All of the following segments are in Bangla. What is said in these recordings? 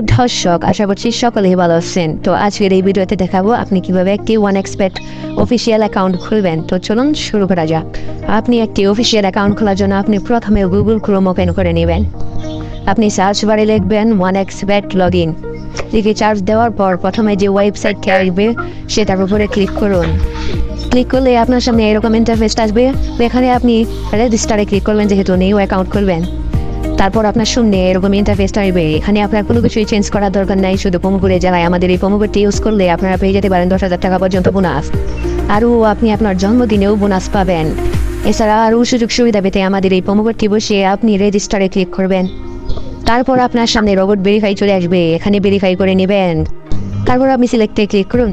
সুদর্শক, আশা করছি সকলেই ভালো আছেন। তো আজকের এই ভিডিওতে দেখাবো আপনি কীভাবে একটি ওয়ান এক্সপেক্ট অফিসিয়াল অ্যাকাউন্ট খুলবেন। তো চলুন শুরু করা যাক। আপনি একটি অফিসিয়াল অ্যাকাউন্ট খোলার জন্য আপনি প্রথমে গুগল ক্রোম ওপেন করে নেবেন। আপনি সার্চ বারে লিখবেন ওয়ান এক্সপেক্ট লগ ইন লিখে চার্জ দেওয়ার পর প্রথমে যে ওয়েবসাইট আসবে, সেটার উপরে ক্লিক করুন। ক্লিক করলে আপনার সামনে এরকম ইন্টারফেস আসবে। এখানে আপনি রেজিস্টারে ক্লিক করবেন, যেহেতু নিউ অ্যাকাউন্ট খুলবেন। তারপর আপনার সামনে এরকম ইন্টারফেস আসবে এখানে আপনার কোনো কিছুই চেঞ্জ করার দরকার নাই, শুধু প্রমোপুরে জেলায় আমাদের এই প্রমোপুরটি ইউজ করলে আপনারা পেয়ে যেতে পারেন দশ হাজার টাকা পর্যন্ত বোনাস আরও আপনি আপনার জন্মদিনেও বোনাস পাবেন। এছাড়া আরও সুযোগ সুবিধা পেতে আমাদের এই প্রমোকোডটি বসিয়ে আপনি রেজিস্টারে ক্লিক করবেন। তারপর আপনার সামনে রোবট ভেরিফাই চলে আসবে। এখানে ভেরিফাই করে নেবেন। তারপর আপনি সিলেক্টে ক্লিক করুন।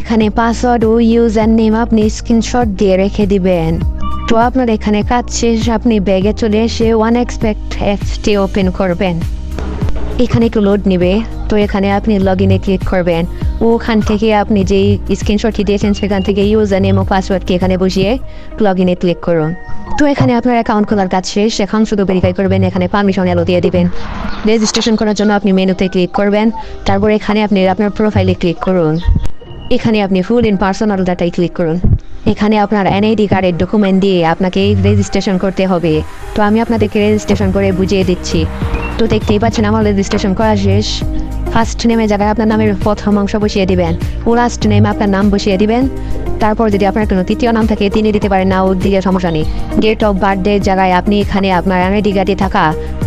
এখানে পাসওয়ার্ড ও ইউজার নেম আপনি স্ক্রিনশট দিয়ে রেখে দিবেন। তো আপনার এখানে কাজ শেষ, আপনি ব্যাগে চলে এসে ওয়ান এক্সপেক্ট অ্যাপসটি ওপেন করবেন। এখানে একটু লোড নেবে, তো এখানে আপনি লগ ইনে ক্লিক করবেন। ওখান থেকে আপনি যেই স্ক্রিনশটটি দিয়েছেন, সেখান থেকে ইউজার নেম ও পাসওয়ার্ডকে এখানে বসিয়ে লগ ইনে ক্লিক করুন। তো এখানে আপনার অ্যাকাউন্ট খোলার কাজ শেষ, এখন শুধু ভেরিফাই করবেন, এখানে পারমিশন এলো দিয়ে দিবেন। রেজিস্ট্রেশন করার জন্য আপনি মেনুতে ক্লিক করবেন, তারপর এখানে আপনি আপনার প্রোফাইলে ক্লিক করুন। এখানে আপনি ফুল ইন পার্সোনাল ডাটায় ক্লিক করুন। এখানে আপনার এনআইডি কার্ডের ডকুমেন্ট দিয়ে আপনাকে রেজিস্ট্রেশন করতে হবে। তো আমি আপনাদেরকে রেজিস্ট্রেশন করে বুঝিয়ে দিচ্ছি। তো দেখতেই পাচ্ছেন আমার রেজিস্ট্রেশন করা শেষ। ফার্স্ট নেমে জায়গায় আপনার নামের প্রথম অংশ বসিয়ে দিবেন। ও লাস্ট নেমে আপনার নাম বসিয়ে দিবেন। তারপর যদি আপনার কোনো তৃতীয় নাম থাকে, তিনি দিতে পারেন, না ওর দিকে সমস্যা নেই। ডেট অফ বার্থডের জায়গায় আপনি এখানে আপনার এনআইডি কার্ডে থাকা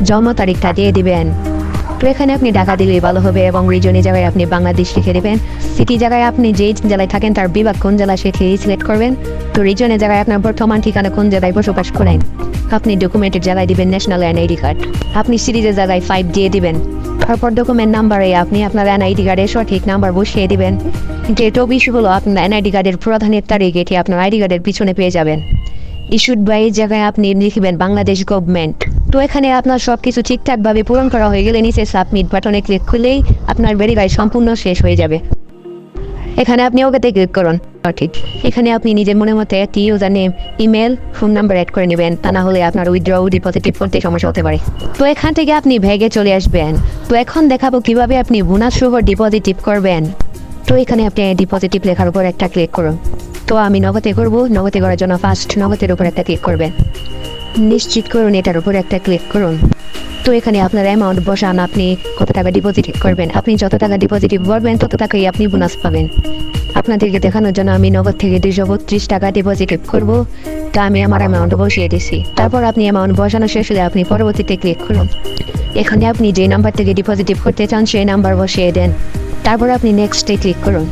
জন্ম তারিখটা দিয়ে দিবেন। তো এখানে আপনি ঢাকা দিলেই ভালো হবে এবং রিজনে জায়গায় আপনি বাংলাদেশ লিখে দেবেন। সিটি জায়গায় আপনি যেই জেলায় থাকেন তার বিভাগ কোন জেলা সেটি সিলেক্ট করবেন। তো রিজনের জায়গায় আপনার বর্তমান ঠিকানা কোন জায়গায় বসবাস করেন। আপনি ডকুমেন্টের জায়গায় দিবেন ন্যাশনাল এনআইডি কার্ড আপনি সিরিজের জায়গায় ফাইভ দিয়ে দিবেন। তারপর ডকুমেন্ট নাম্বারে আপনি আপনার এন এনআইডি কার্ডের সঠিক নাম্বার বসিয়ে দিবেন। ইস্যু হলো আপনার এনআইডি কার্ডের প্রধানের তারিখ, এটি আপনার আইডি কার্ডের পিছনে পেয়ে যাবেন। ইস্যুড বাই জায়গায় আপনি লিখবেন বাংলাদেশ গভর্নমেন্ট তো এখানে আপনার সব কিছু ঠিকঠাকভাবে পূরণ করা হয়ে গেলে নিচে সাবমিট বাটনে ক্লিক করলেই আপনার ভেরিফাই সম্পূর্ণ শেষ হয়ে যাবে। এখানে আপনি ওকেতে ক্লিক করুন। ঠিক। এখানে আপনি নিজের মনে মতো একটি user name email phone number add করে নেবেন। তা না হলে আপনার উইথড্র ডিপোজিটিভ করতে সমস্যা হতে পারে। তো এখান থেকে আপনি ভেগে চলে আসবেন। তো এখন দেখাবো কীভাবে আপনি বোনাস সহ ডিপোজিটিভ করবেন। তো এখানে আপনি ডিপোজিটিভ লেখার উপর একটা ক্লিক করুন। তো আমি নগদে করব। নগদে করার জন্য ফার্স্ট নগদের উপর একটা ক্লিক করবেন। নিশ্চিত করুন, এটার উপর একটা ক্লিক করুন। তো এখানে আপনার অ্যামাউন্ট বসান, আপনি কত টাকা ডিপোজিট করবেন। আপনি যত টাকা ডিপোজিট করবেন তত টাকাই আপনি বোনাস পাবেন। আপনাদেরকে দেখানোর জন্য আমি নগদ থেকে দুশো বত্রিশ টাকা ডিপোজিট করব। তা আমি আমার অ্যামাউন্ট বসিয়ে দিছি। তারপর আপনি অ্যামাউন্ট বসানো শেষ হলে আপনি পরবর্তীতে ক্লিক করুন। এখানে আপনি যে নাম্বার থেকে ডিপোজিট করতে চান, সেই নাম্বার বসিয়ে দেন। তারপর আপনি নেক্সটে ক্লিক করুন।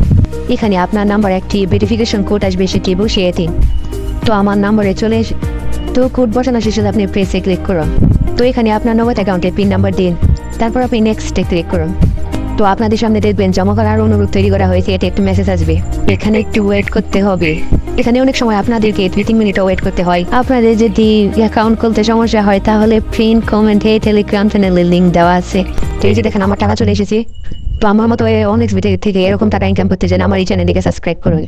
এখানে আপনার নাম্বার একটি ভেরিফিকেশন কোড আসবে, সেটি বসিয়ে দিন। তো আমার নাম্বারে চলে তো কোড বসানো শেষে আপনি প্রেসে ক্লিক করুন। তো এখানে আপনার নগদ অ্যাকাউন্টের পিন নাম্বার দিন। তারপর আপনি নেক্সটে ক্লিক করুন। তো আপনাদের সামনে দেখবেন জমা করার অনুরোধ তৈরি করা হয়েছে, এটা একটু মেসেজ আসবে। এখানে একটু ওয়েট করতে হবে। এখানে অনেক সময় আপনাদেরকে দুই তিন মিনিটও ওয়েট করতে হয়। আপনাদের যদি অ্যাকাউন্ট খুলতে সমস্যা হয়, তাহলে প্রিন্ট কমেন্টে টেলিগ্রাম চ্যানেলের লিঙ্ক দেওয়া আছে। তো এই যে দেখেন, আমার টাকা চলে এসেছে। তো আমার মতো অনেক ভিডিও থেকে এরকম টাকা ইনকাম করতে চান, আমার এই চ্যানেলটিকে সাবস্ক্রাইব করুন।